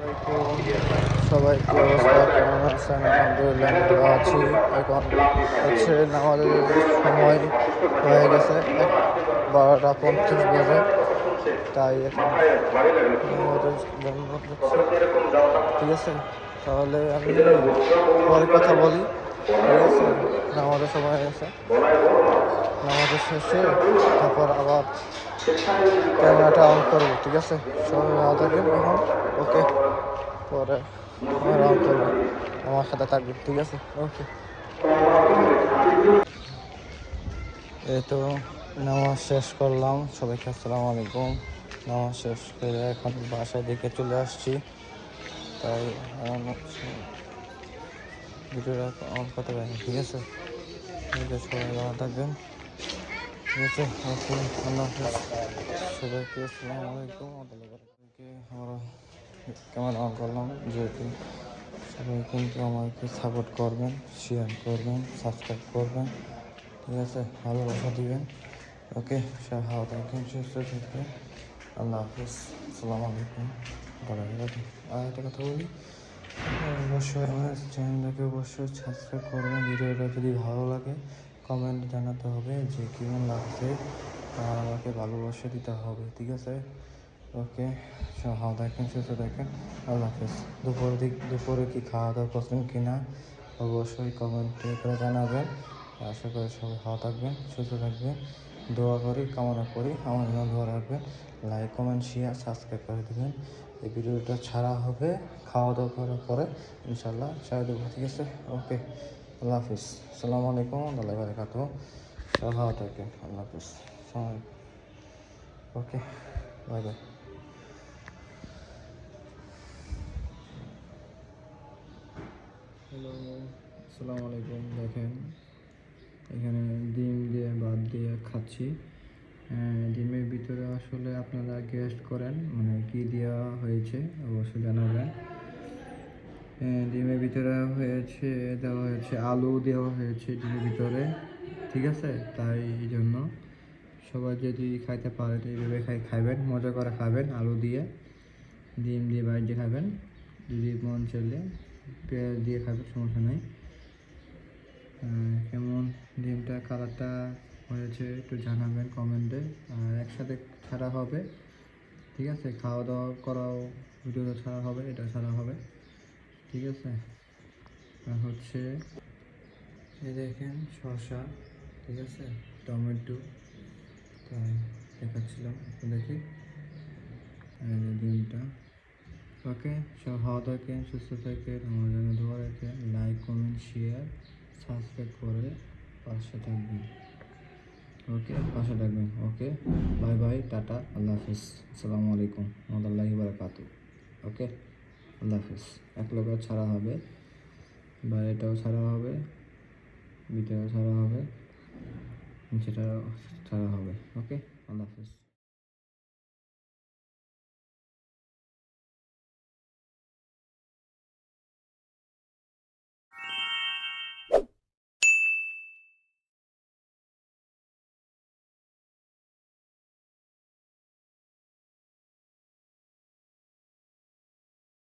আলাইকুম সবাই কি অবস্থা? কেমন আছেন? আলহামদুলিল্লাহ ভালো আছি। এখন হচ্ছে নামাজের সময় হয়ে গেছে। বারোটা পঞ্চাশ বাজে। তাই এখন ঠিক আছে? তাহলে আমি পরে কথা বলি। ঠিক আছে? নামাজের সময় গেছে। নামাজের শেষে তারপর আবার ক্যামেরাটা অন করব। ঠিক আছে? সবাই ভালো থাকবেন এখন। ওকে। পরে আমার আমার সাথে থাকবে, ঠিক আছে? ওকে এই তো নামাজ শেষ করলাম। সবাইকে আসসালামু আলাইকুম। নামাজ শেষ করে এখন বাসায় দিকে চলে আসছি। তাই ভিডিওটা পারিনি, ঠিক আছে? সবাই ভালো থাকবেন। ঠিক আছে? সবাইকে আসসালামু আলাইকুম। আপনাদেরকে আমরা করলাম যেহেতু সবাই কিন্তু আমাকে সাপোর্ট করবেন শেয়ার করবেন সাবস্ক্রাইব করবেন। ঠিক আছে? ভালোবাসা দিবেন। ওকে ভালো থাকবেন, সুস্থ থাকবেন। আল্লাহ হাফিজ। আসসালামু আলাইকুম। বারাকাতুহু আর একটা কথা বলি, অবশ্যই আমার চ্যানেলটাকে অবশ্যই সাবস্ক্রাইব করবেন। ভিডিওটা যদি ভালো লাগে কমেন্ট জানাতে হবে যে কেমন লাগছে। আর আমাকে ভালোবাসা দিতে হবে, ঠিক আছে? ওকে ভালো থাকেন সুস্থ থাকেন আল্লাহ হাফেজ দুপুরের দিক, দুপুরে কি খাওয়া দাওয়া করছেন কি না? অবশ্যই কমেন্টে করে জানাবেন। আশা করি সবাই ভালো থাকবেন, সুস্থ থাকবেন। দোয়া করি, কামনা করি, আমার জন্য দোয়া রাখবেন। লাইক কমেন্ট শেয়ার সাবস্ক্রাইব করে দেবেন। এই ভিডিওটা ছাড়া হবে খাওয়া দাওয়া করার পরে। ইনশাল্লাহ ছেড়ে দেবো, ঠিক আছে? ওকে আল্লাহ হাফিজ। আসসালামু আলাইকুম আল্লাহ বারাকাত ভালো থাকবেন, আল্লাহ হাফিজ। সময় ওকে বাই বাই হ্যালো আসসালামু আলাইকুম দেখেন, এখানে ডিম দিয়ে, ভাত দিয়ে খাচ্ছি। ডিমের ভিতরে আসলে আপনারা গেস্ট করেন মানে কি দেওয়া হয়েছে অবশ্যই জানাবেন। ডিমের ভিতরে হয়েছে, দেওয়া হয়েছে, আলু দেওয়া হয়েছে ডিমের ভিতরে, ঠিক আছে? তাই এই জন্য সবাই যদি খাইতে পারেন এইভাবে খাই খাবেন মজা করে খাবেন, আলু দিয়ে, ডিম দিয়ে বাইরে খাবেন। যদি মন চলে পেঁয়াজ দিয়ে খাবে, সমস্যা নেই। কেমন ডিমটা, কালারটা হয়েছে একটু জানাবেন কমেন্টে। আর একসাথে ছাড়া হবে, ঠিক আছে? খাওয়া দাওয়া করাও ভিডিওটা ছাড়া হবে, এটা ছাড়া হবে, ঠিক আছে? আর হচ্ছে, এই দেখেন শসা, ঠিক আছে? টমেটো, তাই দেখাচ্ছিলাম, দেখি। ডিমটা। ওকে, সব ভালো থাকেন, সুস্থ থাকেন, আমার জন্য দোয়া রাখেন লাইক কমেন্ট শেয়ার সাবস্ক্রাইব করে পাশে থাকবেন। ওকে, পাশে থাকবেন। ওকে বাই বাই টাটা, আল্লাহ হাফিজ। আসসালামু আলাইকুম, রহমতুল্লাহি বারাকাতু ওকে, আল্লাহ হাফিজ। এক লোকের ছাড়া হবে বা এটাও ছাড়া হবে ভিডিও ছাড়া হবে যেটা ছাড়া হবে। ওকে, আল্লাহ হাফিজ।